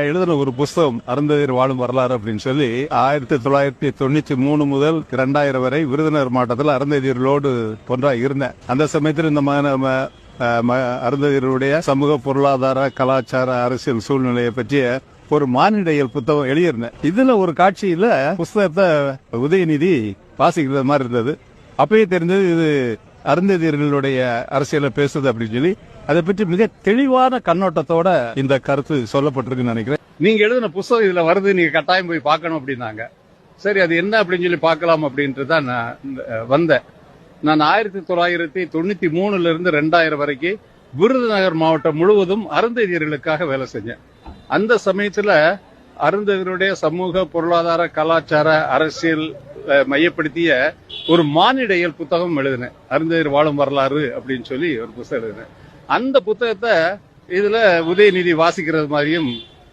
எழுதின ஒரு புஸ்தகம் அருந்ததியர் வாழும் வரலாறு அப்படின்னு சொல்லி ஆயிரத்தி தொள்ளாயிரத்தி தொண்ணூத்தி மூணு முதல் இரண்டாயிரம் வரை விருதுநகர் மாவட்டத்தில் அருந்ததியர்களோடு ஒன்றா இருந்தேன். அந்த சமயத்தில் இந்த மாதிரி நம்ம, அருந்ததியருடைய சமூக பொருளாதார கலாச்சார அரசியல் சூழ்நிலையை பற்றிய ஒரு மானிடையல் புத்தகம் எழுதியிருந்தேன். இதுல ஒரு காட்சியில புஸ்தகத்தை உதயநிதி வாசிக்கிறது மாதிரி இருந்தது. அப்பயே தெரிஞ்சது இது அருந்ததியர்களுடைய அரசியலை பேசுது அப்படின்னு சொல்லி அதை பற்றி மிக தெளிவான கண்ணோட்டத்தோட இந்த கருத்து சொல்லப்பட்டிருக்குன்னு நினைக்கிறேன். நீங்க எழுதின புஸ்தகம் இதுல வருது நீங்க கட்டாயம் போய் பார்க்கணும் அப்படின்னாங்க. சரி அது என்ன அப்படின்னு சொல்லி பார்க்கலாம் அப்படின்ட்டு தான் நான் வந்தேன். நான் ஆயிரத்தி தொள்ளாயிரத்தி தொண்ணூத்தி மூணுல இருந்து ரெண்டாயிரம் வரைக்கும் விருதுநகர் மாவட்டம் முழுவதும் அருந்ததியர்களுக்காக வேலை செஞ்சேன். அந்த சமயத்துல அருந்ததியருடைய சமூக பொருளாதார கலாச்சார அரசியல் மையப்படுத்திய ஒரு மானிடையல் புத்தகம் எழுதினேன். அருந்ததியர் வாழும் வரலாறு அப்படின்னு சொல்லி ஒரு புத்தகம் எழுதினேன். அந்த புத்தகத்தை இதுல உதயநிதி வாசிக்கிறது மாதிரியும்